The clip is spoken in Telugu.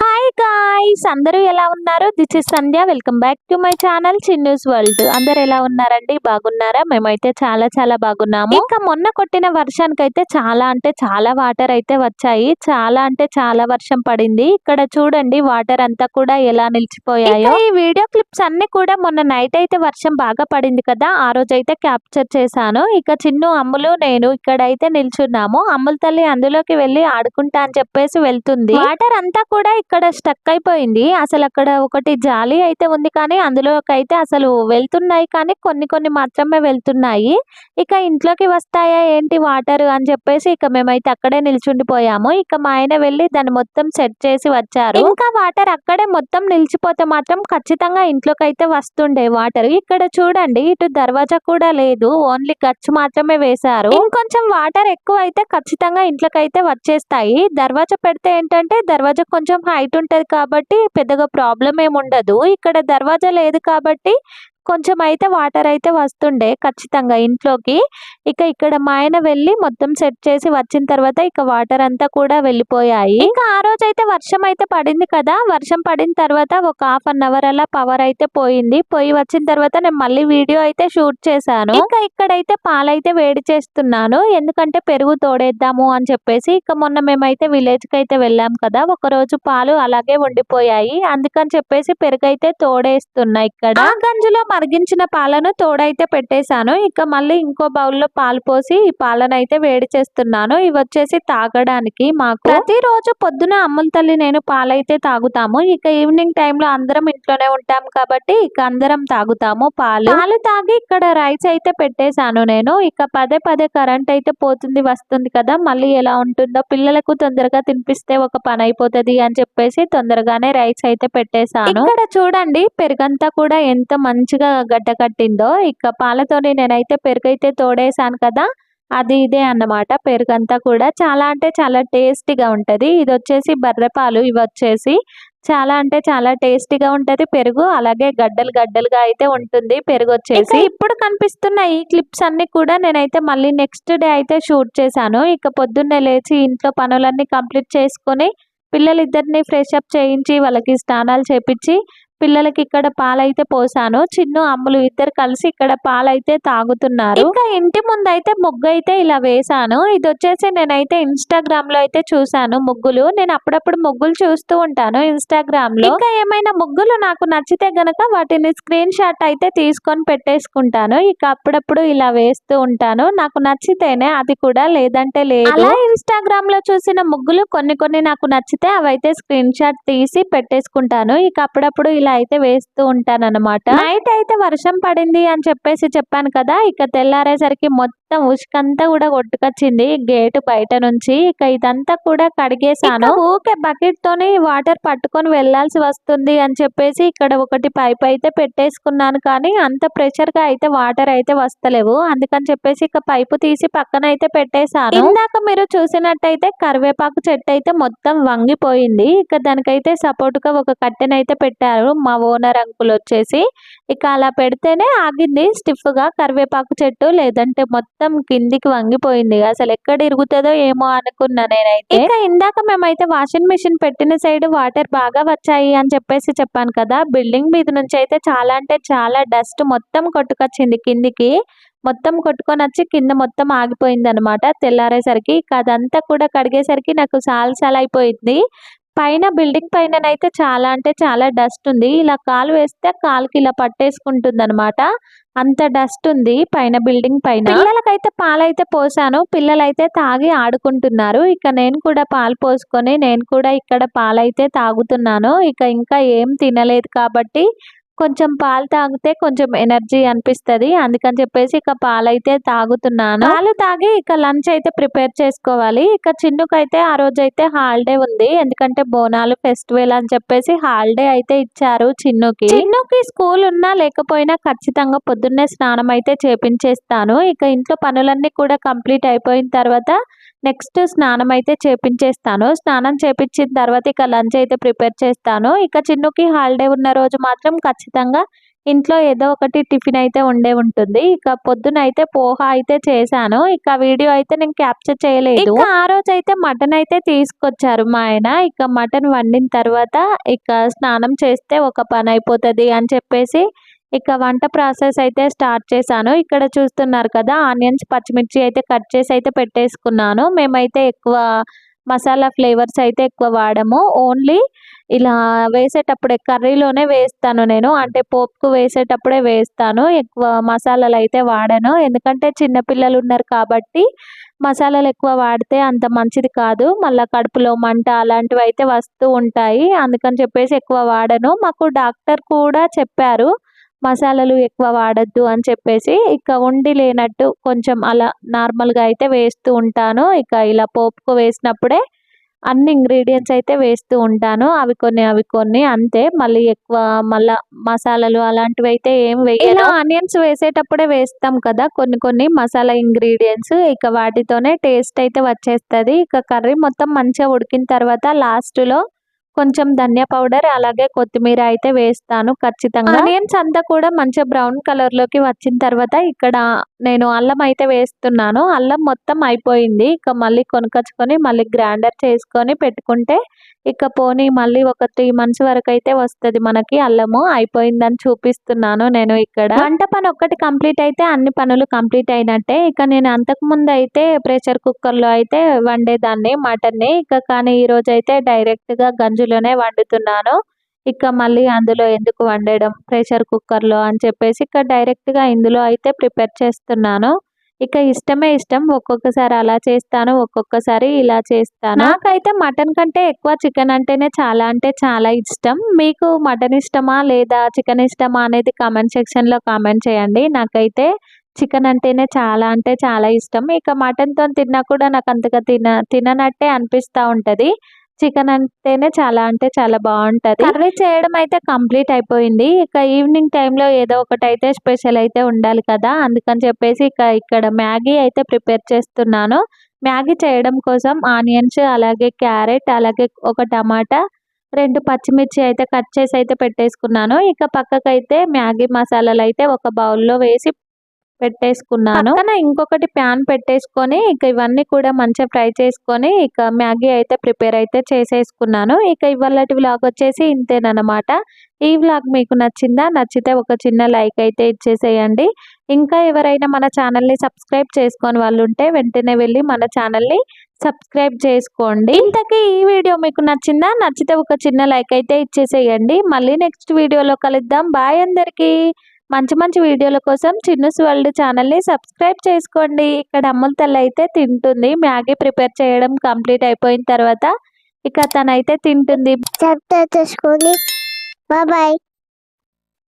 హాయ్ గాయ్స్ అందరూ ఎలా ఉన్నారు? This is Sandhya welcome back to my channel Chinnu's world అందరు ఎలా ఉన్నారండి? బాగున్నారా? మేమైతే చాలా చాలా బాగున్నాము. ఇంకా మొన్న కొట్టిన వర్షానికి అయితే చాలా అంటే చాలా వాటర్ అయితే వచ్చాయి. చాలా అంటే చాలా వర్షం పడింది. ఇక్కడ చూడండి వాటర్ అంతా కూడా ఎలా నిలిచిపోయాయో. ఈ వీడియో క్లిప్స్ అన్ని కూడా మొన్న నైట్ అయితే వర్షం బాగా పడింది కదా ఆ రోజు అయితే క్యాప్చర్ చేశాను. ఇక చిన్ను అమ్ములు నేను ఇక్కడ అయితే నిల్చున్నాము. అమ్ముల తల్లి అందులోకి వెళ్ళి ఆడుకుంటా అని చెప్పేసి వెళ్తుంది. వాటర్ అంతా కూడా ఇక్కడ స్టక్ అయిపోయింది. అసలు అక్కడ ఒకటి జాలి అయితే ఉంది కానీ అందులోకి అయితే అసలు వెళ్తున్నాయి కానీ కొన్ని కొన్ని మాత్రమే వెళ్తున్నాయి. ఇక ఇంట్లోకి వస్తాయా ఏంటి వాటర్ అని చెప్పేసి ఇక మేమైతే అక్కడే నిల్చుండిపోయాము. ఇక మా ఆయన వెళ్ళి దాన్ని మొత్తం సెట్ చేసి వచ్చారు. ఇంకా వాటర్ అక్కడే మొత్తం నిలిచిపోతే మాత్రం ఖచ్చితంగా ఇంట్లోకి అయితే వస్తుండే వాటర్. ఇక్కడ చూడండి ఇటు దర్వాజా కూడా లేదు. ఓన్లీ గచ్చు మాత్రమే వేశారు. ఇంకొంచెం వాటర్ ఎక్కువ అయితే ఖచ్చితంగా ఇంట్లోకి అయితే వచ్చేస్తాయి. దర్వాజా పెడితే ఏంటంటే దర్వాజా కొంచెం హైట్ ఉంటుంది కాబట్టి పెద్దగా ప్రాబ్లం ఏమి ఉండదు ఇక్కడ దర్వాజా లేదు కాబట్టి కొంచెం అయితే వాటర్ అయితే వస్తుండే ఖచ్చితంగా ఇంట్లోకి. ఇక ఇక్కడ మా ఆయన వెళ్ళి మొత్తం సెట్ చేసి వచ్చిన తర్వాత ఇక వాటర్ అంతా కూడా వెళ్ళిపోయాయి. ఇంకా ఆ రోజు అయితే వర్షం అయితే పడింది కదా. వర్షం పడిన తర్వాత ఒక హాఫ్ అన్ అవర్ అలా పవర్ అయితే పోయింది. పోయి వచ్చిన తర్వాత నేను మళ్ళీ వీడియో అయితే షూట్ చేశాను. ఇంకా ఇక్కడైతే పాలైతే వేడి చేస్తున్నాను. ఎందుకంటే పెరుగు తోడేద్దాము అని చెప్పేసి ఇక మొన్న మేమైతే విలేజ్కి అయితే వెళ్ళాం కదా. ఒక రోజు పాలు అలాగే ఉండిపోయాయి. అందుకని చెప్పేసి పెరుగు అయితే తోడేస్తున్నా ఇక్కడ. గంజులో మరిగించిన పాలను తోడైతే పెట్టేశాను. ఇక మళ్ళీ ఇంకో బౌల్లో పాలు పోసి ఈ పాలను అయితే వేడి చేస్తున్నాను. ఇవి వచ్చేసి తాగడానికి మాకు. ప్రతిరోజు పొద్దున అమ్ముల తల్లి నేను పాలైతే తాగుతాము. ఇక ఈవినింగ్ టైంలో అందరం ఇంట్లోనే ఉంటాం కాబట్టి ఇక అందరం తాగుతాము పాలు. పాలు తాగి ఇక్కడ రైస్ అయితే పెట్టేశాను నేను. ఇక పదే పదే కరెంట్ అయితే పోతుంది వస్తుంది కదా. మళ్ళీ ఎలా ఉంటుందో పిల్లలకు తొందరగా తినిపిస్తే ఒక పని అయిపోతుంది అని చెప్పేసి తొందరగానే రైస్ అయితే పెట్టేశాను. ఇక్కడ చూడండి పెరుగంతా కూడా ఎంత మంచి మంచిగా గడ్డ కట్టిందో ఇక పాలతోని నేనైతే పెరుగైతే తోడేశాను కదా అది ఇదే అన్నమాట. పెరుగంతా కూడా చాలా అంటే చాలా టేస్టీగా ఉంటది. ఇది వచ్చేసి బర్రె పాలు ఇవి వచ్చేసి చాలా అంటే చాలా టేస్టీగా ఉంటది పెరుగు. అలాగే గడ్డలు గడ్డలుగా అయితే ఉంటుంది పెరుగు వచ్చేసి. ఇప్పుడు కనిపిస్తున్న ఈ క్లిప్స్ అన్ని కూడా నేనైతే మళ్ళీ నెక్స్ట్ డే అయితే షూట్ చేశాను. ఇక పొద్దున్నే లేచి ఇంట్లో పనులన్నీ కంప్లీట్ చేసుకొని పిల్లలిద్దరిని ఫ్రెష్ అప్ చేయించి వాళ్ళకి స్నానాలు చేపించి పిల్లలకి ఇక్కడ పాలైతే పోసాను. చిన్ను అమ్ములు ఇద్దరు కలిసి ఇక్కడ పాలైతే తాగుతున్నారు. ఇంకా ఇంటి ముందు అయితే ముగ్గు అయితే ఇలా వేసాను. ఇది వచ్చేసి నేనైతే ఇన్స్టాగ్రామ్లో అయితే చూసాను ముగ్గులు. నేను అప్పుడప్పుడు ముగ్గులు చూస్తూ ఉంటాను ఇన్స్టాగ్రామ్లో. ఇంకా ఏమైనా ముగ్గులు నాకు నచ్చితే గనక వాటిని స్క్రీన్ షాట్ అయితే తీసుకొని పెట్టేసుకుంటాను. ఇక అప్పుడప్పుడు ఇలా వేస్తూ ఉంటాను. నాకు నచ్చితేనే అది కూడా లేదంటే లేదు. అలా ఇన్స్టాగ్రామ్లో చూసిన ముగ్గులు కొన్ని కొన్ని నాకు నచ్చితే అవైతే స్క్రీన్ షాట్ తీసి పెట్టేసుకుంటాను. ఇక అప్పుడప్పుడు ఇలా అయితే వేస్తూ ఉంటాను అనమాట నైట్ అయితే వర్షం పడింది అని చెప్పేసి చెప్పాను కదా ఇక తెల్లారేసరికి మొత్తం ఉసుకంతా కూడా కొట్టుకొచ్చింది గేటు బయట నుంచి. ఇక ఇదంతా కూడా కడిగేసాను ఊకే బకెట్ తోని వాటర్ పట్టుకొని వెళ్ళాల్సి వస్తుంది అని చెప్పేసి ఇక్కడ ఒకటి పైప్ అయితే పెట్టేసుకున్నాను కానీ అంత ప్రెషర్గా అయితే వాటర్ అయితే వస్తలేవు. అందుకని చెప్పేసి ఇక పైపు తీసి పక్కన అయితే పెట్టేశాను. ఇందాక మీరు చూసినట్టయితే కరివేపాకు చెట్టు అయితే మొత్తం వంగిపోయింది. ఇక దానికైతే సపోర్ట్గా ఒక కట్టెనైతే పెట్టారు. మా ఓనర్ అంకుల్ వచ్చేసి ఇక అలా పెడితేనే ఆగింది. స్టిఫ్గా కరివేపాకు చెట్టు లేదంటే మొత్తం కిందికి వంగిపోయింది. అసలు ఎక్కడ ఇరుగుతుందో ఏమో అనుకున్నా నేనైతే. ఇక ఇందాక మేమైతే వాషింగ్ మిషన్ పెట్టిన సైడ్ వాటర్ బాగా వచ్చాయి అని చెప్పేసి చెప్పాను కదా. బిల్డింగ్ మీద నుంచి అయితే చాలా అంటే చాలా డస్ట్ మొత్తం కొట్టుకొచ్చింది కిందికి. మొత్తం కొట్టుకొని వచ్చి కింద మొత్తం ఆగిపోయింది అనమాట తెల్లారేసరికి. ఇక అదంతా కూడా కడిగేసరికి నాకు సాల్ అయిపోయింది. పైన బిల్డింగ్ పైననైతే చాలా అంటే చాలా డస్ట్ ఉంది. ఇలా కాలు వేస్తే కాలుకి ఇలా పట్టేసుకుంటుంది అనమాట అంత డస్ట్ ఉంది పైన బిల్డింగ్ పైన. పిల్లలకైతే పాలైతే పోసాను. పిల్లలైతే తాగి ఆడుకుంటున్నారు. ఇక నేను కూడా పాలు పోసుకొని నేను కూడా ఇక్కడ పాలైతే తాగుతున్నాను. ఇక ఇంకా ఏం తినలేదు కాబట్టి కొంచెం పాలు తాగితే కొంచెం ఎనర్జీ అనిపిస్తుంది. అందుకని చెప్పేసి ఇక పాలైతే తాగుతున్నాను. పాలు తాగి ఇక లంచ్ అయితే ప్రిపేర్ చేసుకోవాలి. ఇక చిన్నుకైతే ఆ రోజు అయితే హాలిడే ఉంది. ఎందుకంటే బోనాలు ఫెస్టివల్ అని చెప్పేసి హాలిడే అయితే ఇచ్చారు చిన్నుకి. చిన్నుకి స్కూల్ ఉన్నా లేకపోయినా ఖచ్చితంగా పొద్దున్నే స్నానం అయితే చేపించేస్తాను. ఇక ఇంట్లో పనులన్నీ కూడా కంప్లీట్ అయిపోయిన తర్వాత నెక్స్ట్ స్నానం అయితే చేపించేస్తాను. స్నానం చేపించిన తర్వాత ఇక లంచ్ అయితే ప్రిపేర్ చేస్తాను. ఇక చిన్నుకి హాలిడే ఉన్న రోజు మాత్రం ఖచ్చితంగా ఇంట్లో ఏదో ఒకటి టిఫిన్ అయితే ఉండే ఉంటుంది. ఇక పొద్దున అయితే పోహ అయితే చేశాను. ఇక వీడియో అయితే నేను క్యాప్చర్ చేయలేదు. ఇక ఆ రోజు అయితే మటన్ అయితే తీసుకొచ్చారు మా ఆయన. ఇక మటన్ వండిన తర్వాత ఇక స్నానం చేస్తే ఒక పని అయిపోతుంది అని చెప్పేసి ఇక వంట ప్రాసెస్ అయితే స్టార్ట్ చేశాను. ఇక్కడ చూస్తున్నారు కదా ఆనియన్స్ పచ్చిమిర్చి అయితే కట్ చేసి అయితే పెట్టేసుకున్నాను. మేమైతే ఎక్కువ మసాలా ఫ్లేవర్స్ అయితే ఎక్కువ వాడము. ఓన్లీ ఇలా వేసేటప్పుడే కర్రీలోనే వేస్తాను నేను. అంటే పోపుకు వేసేటప్పుడే వేస్తాను. ఎక్కువ మసాలాలు అయితే వాడను. ఎందుకంటే చిన్నపిల్లలు ఉన్నారు కాబట్టి మసాలాలు ఎక్కువ వాడితే అంత మంచిది కాదు. మళ్ళీ కడుపులో మంట అలాంటివి అయితే వస్తూ ఉంటాయి. అందుకని చెప్పేసి ఎక్కువ వాడను. మాకు డాక్టర్ కూడా చెప్పారు. మసాలాలు ఎక్కువ వాడద్దు అని చెప్పేసి ఇక ఉండి లేనట్టు కొంచెం అలా నార్మల్గా అయితే వేస్తూ ఉంటాను. ఇక ఇలా పోపుకు వేసినప్పుడే అన్ని ఇంగ్రీడియంట్స్ అయితే వేస్తూ ఉంటాను. అవి కొన్ని అవి కొన్ని అంతే. మళ్ళీ ఎక్కువ మళ్ళా మసాలాలు అలాంటివి అయితే ఏం వేయను. ఆనియన్స్ వేసేటప్పుడే వేస్తాం కదా కొన్ని కొన్ని మసాలా ఇంగ్రీడియంట్స్. ఇక వాటితోనే టేస్ట్ అయితే వచ్చేస్తుంది. ఇక కర్రీ మొత్తం మంచిగా ఉడికిన తర్వాత లాస్ట్లో కొంచెం ధనియా పౌడర్ అలాగే కొత్తిమీర అయితే వేస్తాను ఖచ్చితంగా. ఆనియన్స్ అంతా కూడా మంచిగా బ్రౌన్ కలర్లోకి వచ్చిన తర్వాత ఇక్కడ నేను అల్లం అయితే వేస్తున్నాను. అల్లం మొత్తం అయిపోయింది. ఇక మళ్ళీ కొనుకొచ్చుకొని మళ్ళీ గ్రైండర్ చేసుకొని పెట్టుకుంటే ఇక పోనీ మళ్ళీ ఒక త్రీ మంత్స్ వరకు అయితే వస్తుంది మనకి అల్లము. అయిపోయిందని చూపిస్తున్నాను నేను ఇక్కడ. వంట పని ఒక్కటి కంప్లీట్ అయితే అన్ని పనులు కంప్లీట్ అయినట్టే. ఇక నేను అంతకు ముందు అయితే ప్రెషర్ కుక్కర్లో అయితే వండేదాన్ని మటన్ని. ఇక కానీ ఈ రోజు అయితే డైరెక్ట్గా గంజులోనే వండుతున్నాను. ఇక మళ్ళీ అందులో ఎందుకు వండడం ప్రెషర్ కుక్కర్లో అని చెప్పేసి ఇక డైరెక్ట్గా ఇందులో అయితే ప్రిపేర్ చేస్తున్నాను. ఇక ఇష్టమే ఇష్టం ఒక్కొక్కసారి అలా చేస్తాను ఒక్కొక్కసారి ఇలా చేస్తాను. నాకైతే మటన్ కంటే ఎక్కువ చికెన్ అంటేనే చాలా అంటే చాలా ఇష్టం. మీకు మటన్ ఇష్టమా లేదా చికెన్ ఇష్టమా అనేది కామెంట్ సెక్షన్లో కామెంట్ చేయండి. నాకైతే చికెన్ అంటేనే చాలా అంటే చాలా ఇష్టం. ఇక మటన్తో తిన్నా కూడా నాకు అంతగా తిన తిననట్టే అనిపిస్తూ ఉంటుంది. చికెన్ అంటేనే చాలా అంటే చాలా బాగుంటుంది. కర్రీ చేయడం అయితే కంప్లీట్ అయిపోయింది. ఇక ఈవినింగ్ టైంలో ఏదో ఒకటి అయితే స్పెషల్ అయితే ఉండాలి కదా. అందుకని చెప్పేసి ఇక ఇక్కడ మ్యాగీ అయితే ప్రిపేర్ చేస్తున్నాను. మ్యాగీ చేయడం కోసం ఆనియన్స్ అలాగే క్యారెట్ అలాగే ఒక టమాటా రెండు పచ్చిమిర్చి అయితే కట్ చేసి అయితే పెట్టేసుకున్నాను. ఇక పక్కకైతే మ్యాగీ మసాలాలు అయితే ఒక బౌల్లో వేసి పెట్టేసుకున్నాను. పక్కన ఇంకొకటి ప్యాన్ పెట్టేసుకొని ఇక ఇవన్నీ కూడా మంచిగా ఫ్రై చేసుకొని ఇక మ్యాగీ అయితే ప్రిపేర్ అయితే చేసేసుకున్నాను. ఇక ఇవాళ వ్లాగ్ వచ్చేసి ఇంతేనమాట ఈ వ్లాగ్ మీకు నచ్చిందా? నచ్చితే ఒక చిన్న లైక్ అయితే ఇచ్చేసేయండి. ఇంకా ఎవరైనా మన ఛానల్ని సబ్స్క్రైబ్ చేసుకొని వాళ్ళు ఉంటే వెంటనే వెళ్ళి మన ఛానల్ని సబ్స్క్రైబ్ చేసుకోండి. ఇంతకీ ఈ వీడియో మీకు నచ్చిందా? నచ్చితే ఒక చిన్న లైక్ అయితే ఇచ్చేసేయండి. మళ్ళీ నెక్స్ట్ వీడియోలో కలుద్దాం. బాయ్ అందరికీ. మంచి మంచి వీడియోల కోసం చిన్నస్ వరల్డ్ ఛానల్ని సబ్స్క్రైబ్ చేసుకోండి. ఇక్కడ అమ్ముల తల్లి అయితే తింటుంది. మ్యాగీ ప్రిపేర్ చేయడం కంప్లీట్ అయిపోయిన తర్వాత ఇక తనైతే తింటుంది. సబ్స్క్రైబ్ చేసుకోండి. బాయ్